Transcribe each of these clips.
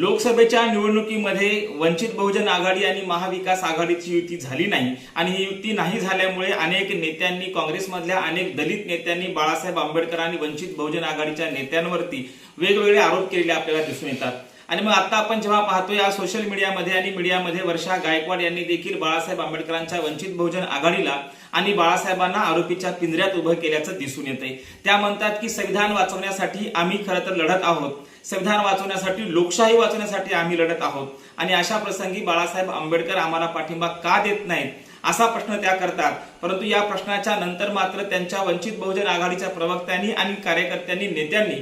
लोकसभेच्या निवडणुकीमध्ये वंचित बहुजन आघाडी आणि महाविकास आघाडीची युती झाली नाही आणि ही युती नाही झाल्यामुळे अनेक नेत्यांनी काँग्रेसमधल्या अनेक दलित नेत्यांनी बाळासाहेब आंबेडकर आणि वंचित बहुजन आघाडीच्या नेत्यांवरती वेगवेगळे आरोप केलेले आपल्याला दिसून येतात. आणि मग आता आपण जेव्हा पाहतो या सोशल मीडियामध्ये आणि मीडियामध्ये वर्षा गायकवाड यांनी देखील बाळासाहेब आंबेडकरांच्या वंचित बहुजन आघाडीला आणि बाळासाहेबांना आरोपीच्या पिंजऱ्यात उभं केल्याचं दिसून येतंय. त्या म्हणतात की संविधान वाचवण्यासाठी आम्ही खरं तर लढत आहोत. संविधान वाचवण्यासाठी लोकशाही वाचवण्यासाठी आम्ही लढत आहोत. आणि अशा प्रसंगी बाळासाहेब आंबेडकर आम्हाला पाठिंबा का देत नाहीत? असा प्रश्न त्या करतात. परंतु या प्रश्नाच्या नंतर मात्र त्यांच्या वंचित बहुजन आघाडीच्या प्रवक्त्यांनी आणि कार्यकर्त्यांनी नेत्यांनी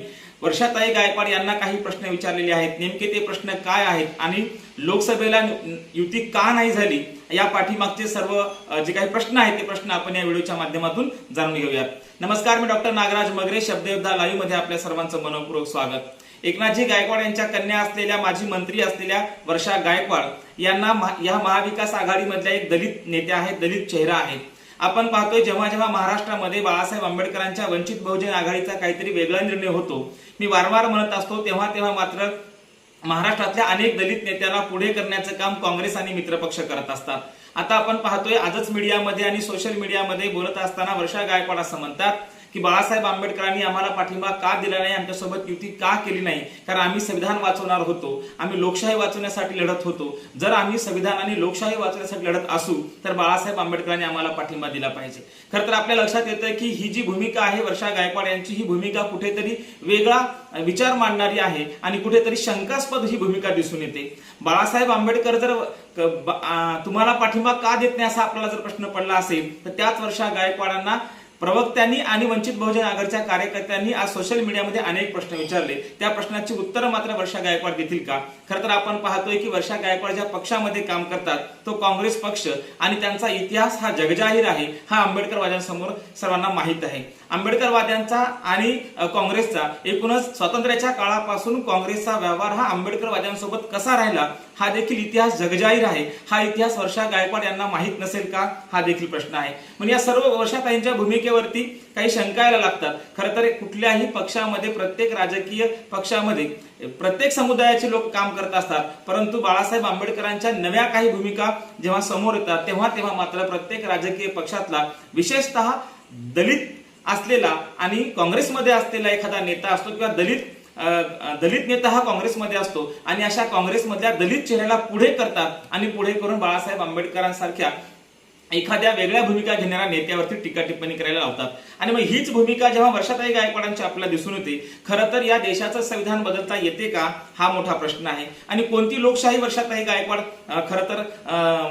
वर्षाताई गायकवाड यांना काही प्रश्न विचारलेले आहेत. नेमके ते प्रश्न काय आहेत? आणि लोकसभेला युती का नाही झाली? या पाठीमागचे सर्व जे काही प्रश्न आहेत ते प्रश्न आपण या व्हिडिओच्या माध्यमातून जाणून घेऊयात. नमस्कार मी डॉक्टर नागराज मगरे शब्दयुद्धा लाईव्हमध्ये आपल्या सर्वांचं मनपूर्वक स्वागत. एकनाथजी गायकवाड यांच्या कन्या असलेल्या माजी मंत्री असलेल्या वर्षा गायकवाड यांना या महाविकास आघाडीमधल्या एक दलित नेत्या आहेत दलित चेहरा आहे. आपण पाहतोय जेव्हा जेव्हा महाराष्ट्रामध्ये बाळासाहेब आंबेडकरांच्या वंचित बहुजन आघाडीचा काहीतरी वेगळा निर्णय होतो मी वारंवार म्हणत असतो तेव्हा तेव्हा मात्र महाराष्ट्रातल्या अनेक दलित नेत्याला पुढे करण्याचं काम काँग्रेस आणि मित्रपक्ष करत असतात. आता आपण पाहतोय आजच मीडियामध्ये आणि सोशल मीडियामध्ये बोलत असताना वर्षा गायकवाड असं म्हणतात की बाळासाहेब आंबेडकरांनी आम्हाला पाठिंबा का दिला नाही? आमच्यासोबत युती का केली नाही? कारण आम्ही संविधान वाचवणार होतो. आम्ही लोकशाही वाचवण्यासाठी लढत होतो. जर आम्ही संविधान आणि लोकशाही वाचवण्यासाठी लढत असू तर बाळासाहेब आंबेडकरांनी आम्हाला पाठिंबा दिला पाहिजे. खरं तर आपल्या लक्षात येतं की ही जी भूमिका आहे वर्षा गायकवाड यांची ही भूमिका कुठेतरी वेगळा विचार मांडणारी आहे आणि कुठेतरी शंकास्पद ही भूमिका दिसून येते. बाळासाहेब आंबेडकर जर तुम्हाला पाठिंबा का देत नाही असा आपल्याला जर प्रश्न पडला असेल तर त्याच वर्षा गायकवाडांना प्रवक्त्यांनी आणि वंचित बहुजन आघाडीच्या कार्यकर्त्यांनी आज सोशल मीडियामध्ये अनेक प्रश्न विचारले. त्या प्रश्नाची उत्तर मात्र वर्षा गायकवाड देतील का? खर तर आपण पाहतोय की वर्षा गायकवाड ज्या पक्षामध्ये काम करतात तो काँग्रेस पक्ष आणि त्यांचा इतिहास हा जगजाहीर आहे हा आंबेडकरवाद्यांसमोर सर्वांना माहीत आहे. आंबेडकरवाद्यांचा आणि काँग्रेसचा. एकूणच स्वातंत्र्याच्या काळापासून काँग्रेसचा व्यवहार हा आंबेडकरवाद्यांसोबत कसा राहिला हा देखील इतिहास जगजाहीर आहे. हा इतिहास वर्षा गायकवाड यांना माहीत नसेल का? हा देखील प्रश्न आहे. म्हणजे या सर्व वर्षाताईंच्या भूमिकेवरती काही शंका यायला लागतात. खरं तर कुठल्याही पक्षामध्ये प्रत्येक राजकीय पक्षामध्ये प्रत्येक समुदायाचे लोक काम करत असतात. परंतु बाळासाहेब आंबेडकरांच्या नव्या काही भूमिका जेव्हा समोर येतात तेव्हा तेव्हा मात्र प्रत्येक राजकीय पक्षातला विशेषतः दलित असलेला आणि काँग्रेसमध्ये असलेला एखादा नेता असतो किंवा दलित दलित नेता हा काँग्रेसमध्ये असतो आणि अशा काँग्रेसमधल्या दलित चेहऱ्याला पुढे करतात आणि पुढे करून बाळासाहेब आंबेडकरांसारख्या एखाद्या वेगळ्या भूमिका घेणाऱ्या नेत्यावरती टीका टिप्पणी करायला लावतात. आणि मग हीच भूमिका जेव्हा वर्षाताई गायकवाडांची आपल्याला दिसून येते खरं तर या देशाचं संविधान बदलता येते का? हा मोठा प्रश्न आहे. आणि कोणती लोकशाही वर्षाताई गायकवाड खरं तर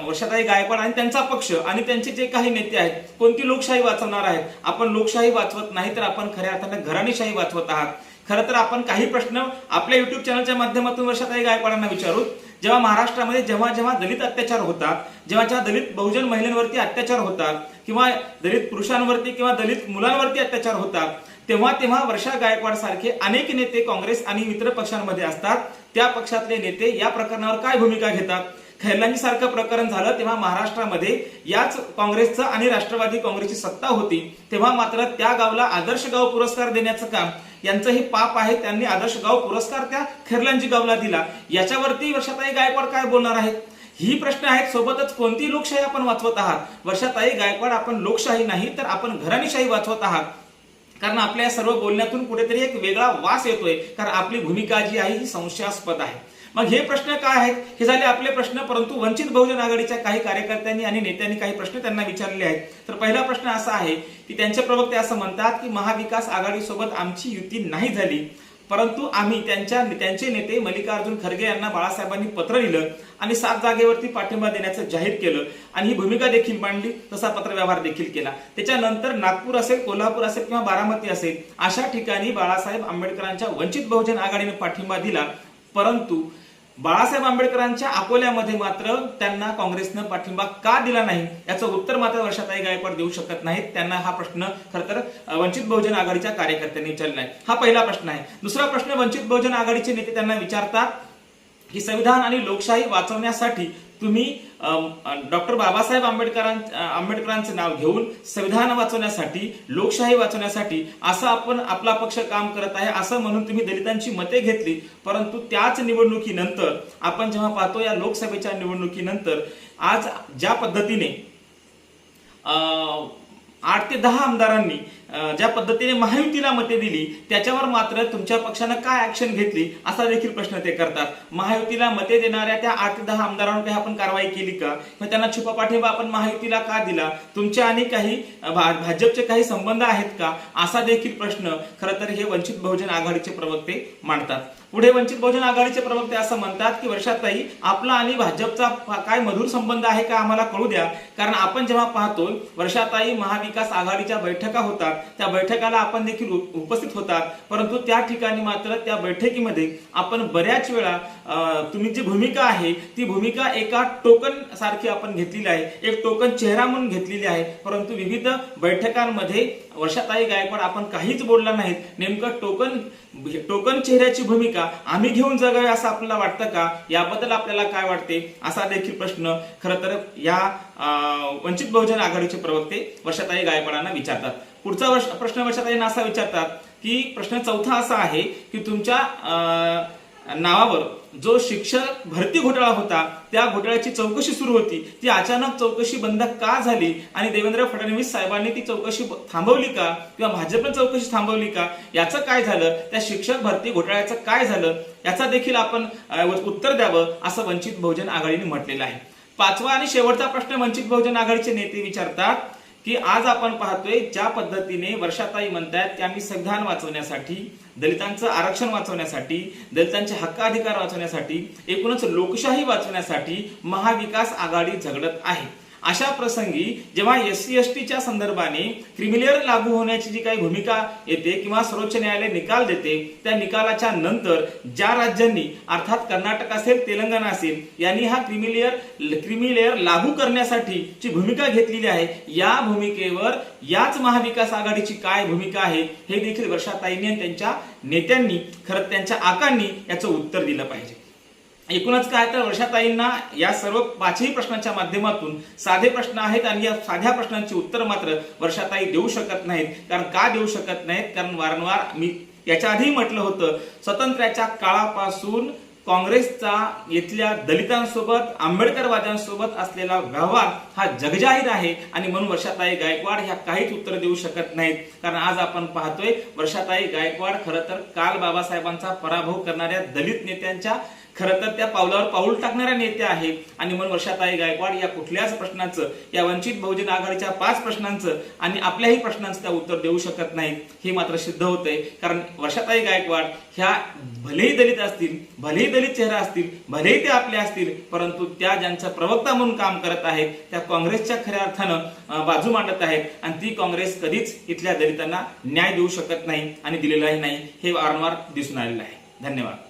वर्षाताई गायकवाड आणि त्यांचा पक्ष आणि त्यांचे जे काही नेते आहेत कोणती लोकशाही वाचवणार आहेत? आपण लोकशाही वाचवत नाही तर आपण खऱ्या अर्थानं घराणीशाही वाचवत आहात. खरं तर आपण काही प्रश्न आपल्या युट्यूब चॅनलच्या माध्यमातून वर्षाताई गायकवाडांना विचारू. जेव्हा महाराष्ट्रामध्ये जेव्हा जेव्हा दलित अत्याचार होतात जेव्हा जेव्हा दलित बहुजन महिलांवरती अत्याचार होतात किंवा दलित पुरुषांवरती किंवा दलित मुलांवरती अत्याचार होतात तेव्हा तेव्हा वर्षा गायकवाड सारखे अनेक नेते काँग्रेस आणि मित्र पक्षांमध्ये असतात. त्या पक्षातले नेते या प्रकरणावर काय भूमिका घेतात? खैरलांजी सारखं प्रकरण झालं तेव्हा महाराष्ट्रामध्ये याच काँग्रेसचं आणि राष्ट्रवादी काँग्रेसची सत्ता होती तेव्हा मात्र त्या गावला आदर्श गाव पुरस्कार देण्याचं काम यांचं हे पाप आहे त्यांनी आदर्श गाव पुरस्कार त्या खैरलांजी गावला दिला. याच्यावरती वर्षाताई गायकवाड काय बोलणार आहेत? ही प्रश्न आहेत सोबतच कोणती लोकशाही आपण वाचवत आहात? वर्षाताई गायकवाड आपण लोकशाही नाही तर आपण घराणीशाही वाचवत आहात. कारण आपल्या सर्व बोलण्यातून कुठेतरी एक वेगळा वास येतोय कारण आपली भूमिका जी आहे ही संशयास्पद आहे. मग हे प्रश्न काय आहेत? हे झाले आपले प्रश्न परंतु वंचित बहुजन आघाडीच्या काही कार्यकर्त्यांनी आणि नेत्यांनी काही प्रश्न त्यांना विचारले आहेत. तर पहिला प्रश्न असा आहे की त्यांचे प्रवक्ते असं म्हणतात की महाविकास आघाडीसोबत आमची युती नाही झाली. परंतु आम्ही त्यांच्या त्यांचे नेते मल्लिकार्जुन खरगे यांना बाळासाहेबांनी पत्र लिहिलं आणि सात जागेवरती पाठिंबा देण्याचं जाहीर केलं आणि ही भूमिका देखील मांडली तसा पत्रव्यवहार देखील केला. त्याच्यानंतर नागपूर असेल कोल्हापूर असेल किंवा बारामती असेल अशा ठिकाणी बाळासाहेब आंबेडकरांच्या वंचित बहुजन आघाडीने पाठिंबा दिला. परंतु बाळासाहेब आंबेडकरांच्या अकोल्यामध्ये मात्र त्यांना काँग्रेसनं पाठिंबा का दिला नाही? याचं उत्तर मात्र वर्षाताई गायकवाड देऊ शकत नाहीत. त्यांना हा प्रश्न खर तर वंचित बहुजन आघाडीच्या कार्यकर्त्यांनी विचारला आहे. हा पहिला प्रश्न आहे. दुसरा प्रश्न वंचित बहुजन आघाडीचे नेते त्यांना विचारतात की संविधान आणि लोकशाही वाचवण्यासाठी तुम्ही डॉक्टर बाबासाहेब आंबेडकरां आंबेडकरांचं नाव घेऊन संविधान वाचवण्यासाठी लोकशाही वाचवण्यासाठी असं आपण आपला पक्ष काम करत आहे असं म्हणून तुम्ही दलितांची मते घेतली. परंतु त्याच निवडणुकीनंतर आपण जेव्हा पाहतो या लोकसभेच्या निवडणुकीनंतर आज ज्या पद्धतीने आठ ते दहा आमदारांनी ज्या पद्धतीने महायुतीला मते दिली त्याच्यावर मात्र तुमच्या पक्षानं काय ऍक्शन घेतली असा देखील प्रश्न ते करतात. महायुतीला मते देणाऱ्या त्या आठ ते दहा आमदारांवर काही आपण कारवाई केली का? मग त्यांना छुपा पाठिंबा आपण महायुतीला का दिला? तुमच्या आणि काही भाजपचे काही संबंध आहेत का? असा देखील प्रश्न खरं तर हे वंचित बहुजन आघाडीचे प्रवक्ते मांडतात. पुढे वंचित बहुजन आघाडीचे प्रवक्ते असं म्हणतात की वर्षाताई आपला आणि भाजपचा काय मधुर संबंध आहे का आम्हाला कळू द्या. कारण आपण जेव्हा पाहतो वर्षाताई महाविकास आघाडीच्या बैठका होतात. त्या बैठकाला आपण देखील उप- उपस्थित होतात. परंतु त्या ठिकाणी मात्र त्या बैठकीमध्ये आपण बऱ्याच वेळा तुम्ही जी भूमिका आहे ती भूमिका एका टोकन सारखी आपण घेतलेली आहे. एक टोकन चेहरा म्हणून घेतलेली आहे. परंतु विविध बैठकांमध्ये वर्षाताई गायकवाड आपण काहीच बोलला नाहीत. नेमकं टोकन म्हणजे टोकन चेहऱ्याची भूमिका आम्ही घेऊन जगावी असं आपल्याला वाटतं का? याबद्दल आपल्याला काय वाटते? असा देखील प्रश्न. खरं तर या वंचित बहुजन आघाडीचे प्रवक्ते वर्षाताई गायकवाडांना विचारतात. पुढचा वर्ष प्रश्न वर्षाताईंना असा विचारतात की प्रश्न चौथा असा आहे की तुमच्या नावावर जो शिक्षक भरती घोटाळा होता त्या घोटाळ्याची चौकशी सुरू होती. ती अचानक चौकशी बंद का झाली? आणि देवेंद्र फडणवीस साहेबांनी ती चौकशी थांबवली का? किंवा भाजपने चौकशी थांबवली का? याचं काय झालं? त्या शिक्षक भरती घोटाळ्याचं काय झालं? याचा देखील आपण उत्तर द्यावं असं वंचित बहुजन आघाडीने म्हटलेलं आहे. पाचवा आणि शेवटचा प्रश्न वंचित बहुजन आघाडीचे नेते विचारतात की आज आपण पाहतोय ज्या पद्धतीने वर्षाताई म्हणतायत की आम्ही संविधान वाचवण्यासाठी दलितांचं आरक्षण वाचवण्यासाठी दलितांचे हक्क अधिकार वाचवण्यासाठी एकूणच लोकशाही वाचवण्यासाठी महाविकास आघाडी झगडत आहे. अशा प्रसंगी जेव्हा एस सी एस टीच्या संदर्भाने क्रिमिलेअर लागू होण्याची जी काही भूमिका येते किंवा सर्वोच्च न्यायालय निकाल देते त्या निकालाच्या नंतर ज्या राज्यांनी अर्थात कर्नाटक असेल तेलंगणा असेल यांनी हा क्रिमिलेअर क्रिमिलेअर लागू करण्यासाठी ची भूमिका घेतलेली आहे. या भूमिकेवर याच महाविकास आघाडीची काय भूमिका आहे हे देखील वर्षाताईंनी त्यांच्या नेत्यांनी खरं त्यांच्या आकांनी याचं उत्तर दिलं पाहिजे. एकूणच काय तर वर्षाताईंना या सर्व पाचही प्रश्नांच्या माध्यमातून साधे प्रश्न आहेत आणि या साध्या प्रश्नांची उत्तर मात्र वर्षाताई देऊ शकत नाहीत. कारण का देऊ शकत नाहीत? कारण वारंवार मी याच्या आधी म्हटलं होतं स्वातंत्र्याच्या काळापासून काँग्रेसचा इथल्या दलितांसोबत आंबेडकरवाद्यांसोबत असलेला व्यवहार हा जगजाहीर आहे आणि म्हणून वर्षाताई गायकवाड ह्या काहीच उत्तर देऊ शकत नाहीत. कारण आज आपण पाहतोय वर्षाताई गायकवाड खरं तर काल बाबासाहेबांचा पराभव करणाऱ्या दलित नेत्यांच्या खरं तर त्या पावलावर पाऊल टाकणाऱ्या नेत्या आहेत. आणि म्हणून वर्षाताई गायकवाड या कुठल्याच प्रश्नाचं या वंचित बहुजन आघाडीच्या पाच प्रश्नांचं आणि आपल्याही प्रश्नांचं त्या उत्तर देऊ शकत नाहीत. हे मात्र सिद्ध होतंय. कारण वर्षाताई गायकवाड ह्या भलेही दलित असतील भलेही दलित चेहरा असतील भलेही ते आपले असतील परंतु त्या ज्यांचा प्रवक्ता म्हणून काम करत आहेत त्या काँग्रेसच्या खऱ्या अर्थानं बाजू मांडत आहेत. आणि ती काँग्रेस कधीच इथल्या दलितांना न्याय देऊ शकत नाही आणि दिलेलाही नाही. हे वारंवार दिसून आलेलं आहे. धन्यवाद.